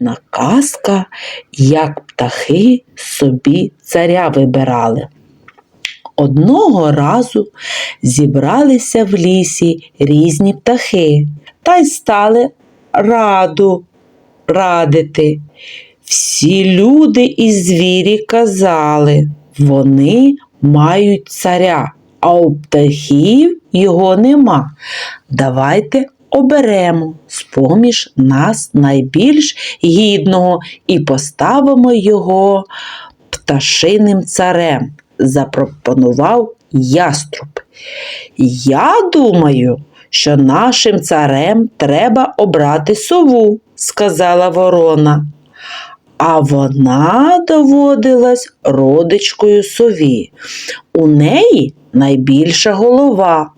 Наказка, як птахи собі царя вибирали. Одного разу зібралися в лісі різні птахи та й стали раду радити. Всі люди і звірі казали, вони мають царя, а у птахів його нема. Давайте оберемо з-поміж нас найбільш гідного і поставимо його пташиним царем, запропонував яструб. Я думаю, що нашим царем треба обрати сову, сказала ворона. А вона доводилась родичкою сові. У неї найбільша голова.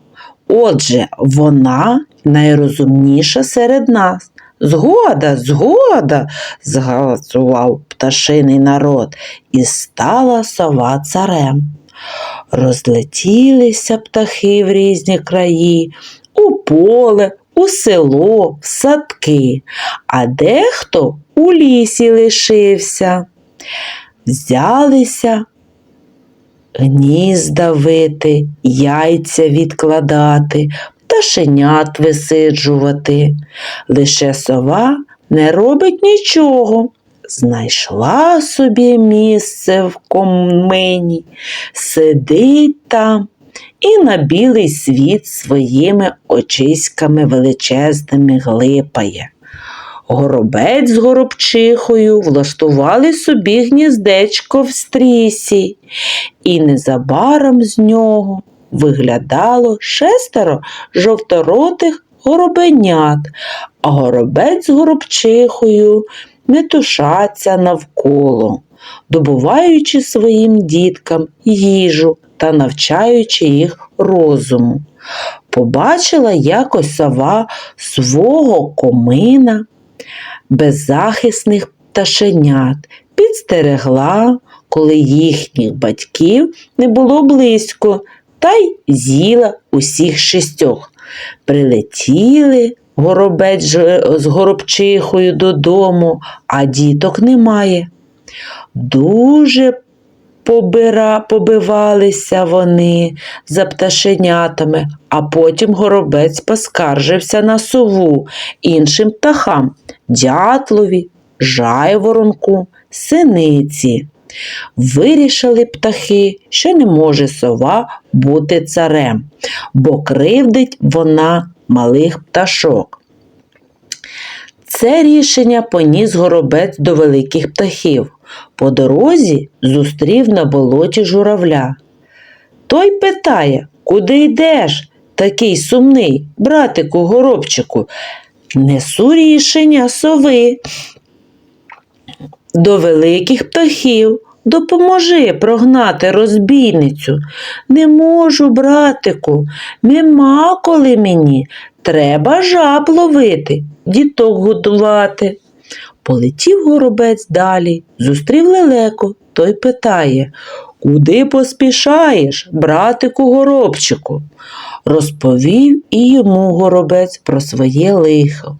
Отже, вона найрозумніша серед нас. Згода, згода, згасував пташиний народ, і стала сова царем. Розлетілися птахи в різні краї, у поле, у село, в садки, а дехто у лісі лишився. Взялися гнізда вити, яйця відкладати, пташенят висиджувати. Лише сова не робить нічого. Знайшла собі місце в комині, сидить там і на білий світ своїми очиськами величезними глипає. Горобець з горобчихою влаштували собі гніздечко в стрісі, і незабаром з нього виглядало шестеро жовторотих горобенят, а горобець з горобчихою метушаться навколо, добуваючи своїм діткам їжу та навчаючи їх розуму. Побачила якось сова свого комина, беззахисних пташенят, підстерегла, коли їхніх батьків не було близько, та й з'їла усіх шістьох. Прилетіли горобець з горобчихою додому, а діток немає. Дуже побира, побивалися вони за пташенятами, а потім горобець поскаржився на сову іншим птахам дятлові, жайворонку, синиці. Вирішили птахи, що не може сова бути царем, бо кривдить вона малих пташок. Це рішення поніс горобець до великих птахів. По дорозі зустрів на болоті журавля. Той питає, куди йдеш, такий сумний, братику горобчику. Несу рішення сови. До великих птахів допоможи прогнати розбійницю. Не можу, братику, нема коли мені. Треба жаб ловити, діток годувати. Полетів горобець далі, зустрів лелеко, той питає Куди поспішаєш, братику горобчику? Розповів і йому горобець про своє лихо.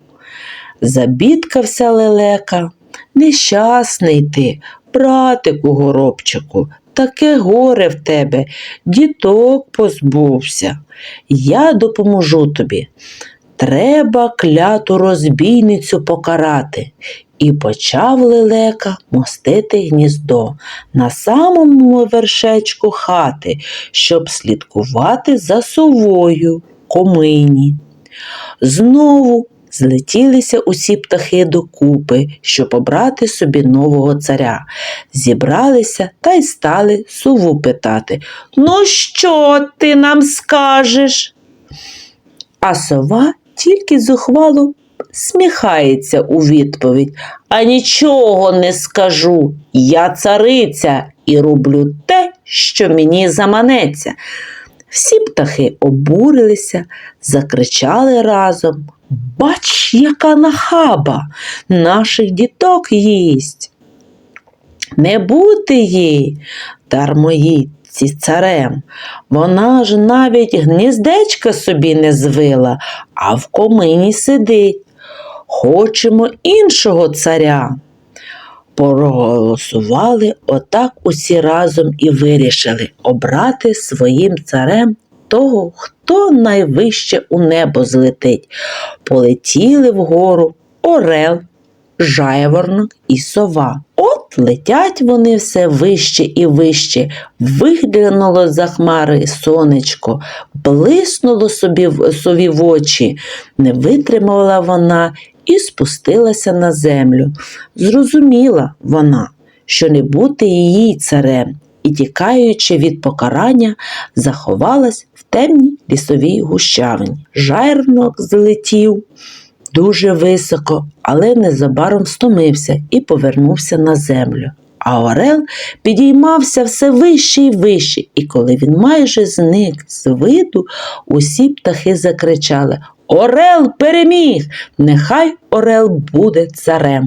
Забідкався лелека. Нещасний ти, братику горобчику, таке горе в тебе, діток позбувся. Я допоможу тобі. Треба кляту розбійницю покарати. І почав лелека мостити гніздо на самому вершечку хати, щоб слідкувати за совою комині. Знову злетілися усі птахи докупи, щоб обрати собі нового царя. Зібралися та й стали сову питати Ну, що ти нам скажеш? А сова тільки зухвало сміхається у відповідь. А нічого не скажу. Я цариця і роблю те, що мені заманеться. Всі птахи обурилися, закричали разом. Бач, яка нахаба, наших діток їсть. Не бути їй, дармоїдці царем. Вона ж навіть гніздечка собі не звила, а в комині сидить. хочемо іншого царя. Проголосували отак усі разом і вирішили обрати своїм царем того, хто найвище у небо злетить. Полетіли вгору орел, жайворонок і сова. От летять вони все вище і вище, виглянуло за хмари сонечко, блиснуло собі сові в очі, не витримала вона і спустилася на землю. Зрозуміла вона, що не бути її царем, і, тікаючи від покарання, заховалась в темній лісовій гущавині. Жайрнок злетів дуже високо, але незабаром стомився і повернувся на землю. А Орел підіймався все вище і вище, і коли він майже зник з виду, усі птахи закричали Орел переміг! Нехай Орел буде царем.